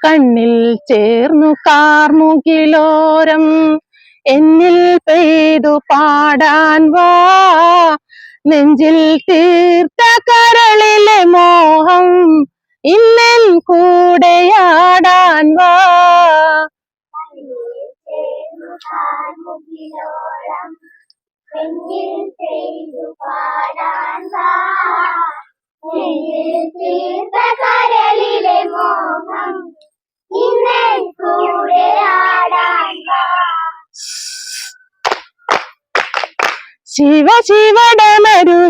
കണ്ണിൽ ചേർന്നു കാർമുകിലോരം എന്നിൽ പെയ്തു പാടാൻ വാ. നെഞ്ചിൽ തീർത്ത കരളിലെ മോഹം ഇന്നൻ കൂടെയാടാൻ വാ. പാടാൻ വാ കരളിലെ മോഹം ഇന്നൽ കൂടെ ആടാൻ വാ ശിവ ശിവടമരുവിലമൃദു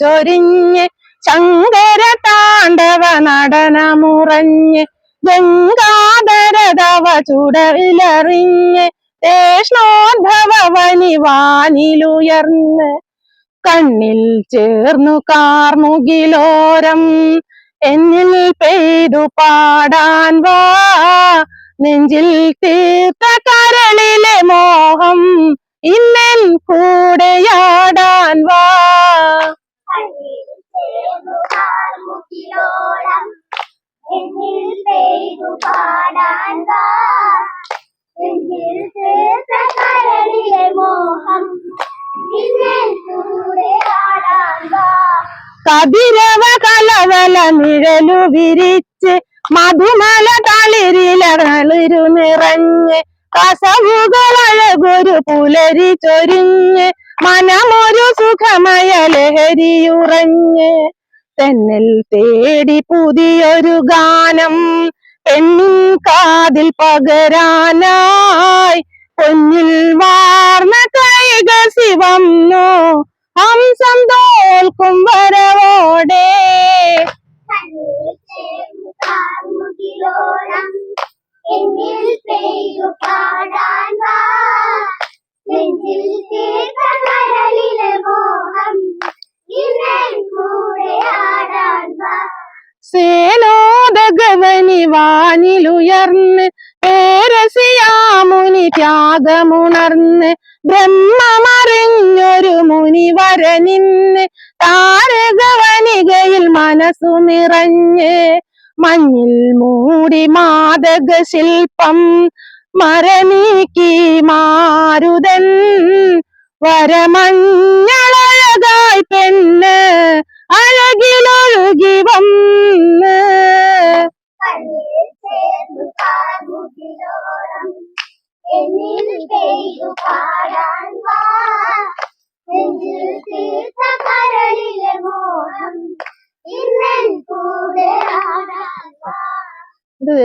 ചൊരിഞ്ഞ് ശങ്കര താണ്ഡവ നടനമുറഞ്ഞ് ഗംഗാധരതവ ചുടവിലറിഞ്ഞ് തേഷ്ണോദ്ഭവ വനിവാനിലുയർന്ന് കണ്ണിൽ ചേർന്നു കാർമുകിലോരം എന്നിൽ പെയ്തു പാടാൻ വാ. നെഞ്ചിൽ തീർത്ത കരളിലെ മോഹം ഇന്നൻ കൂടെയാടാൻ വാ. കതിരവ കലവല നിഴലു വിരിച്ച് മധുമല തളിരിലകളിരു നിറഞ്ഞ് കസവുകളഴകൊരു പുലരി ചൊരിഞ്ഞ് മനമൊരു സുഖമയ ലഹരിയുറഞ്ഞ് തെന്നൽ തേടി പുതിയൊരു ഗാനം പെണ്ണിൻ കാതിൽ പകരാനായി. പൊന്നിൽ വാർന്ന കൈക ശിവന്നു ഹംസം തോൽക്കും വരവോടെ. സേനോദഗവനി വാനിലുയർന്ന് പേരസിയാമുനി ത്യാഗമുണർന്ന് ബ്രഹ്മമറിഞ്ഞൊരു മുനി വരനിന്ന് താരകവനികയിൽ മനസ്സു നിറഞ്ഞ് മഞ്ഞിൽ മൂടി മാതക ശില്പം മരനീക്കി മാരുതൻ വരമഞ്ഞളഴകായി മോഹം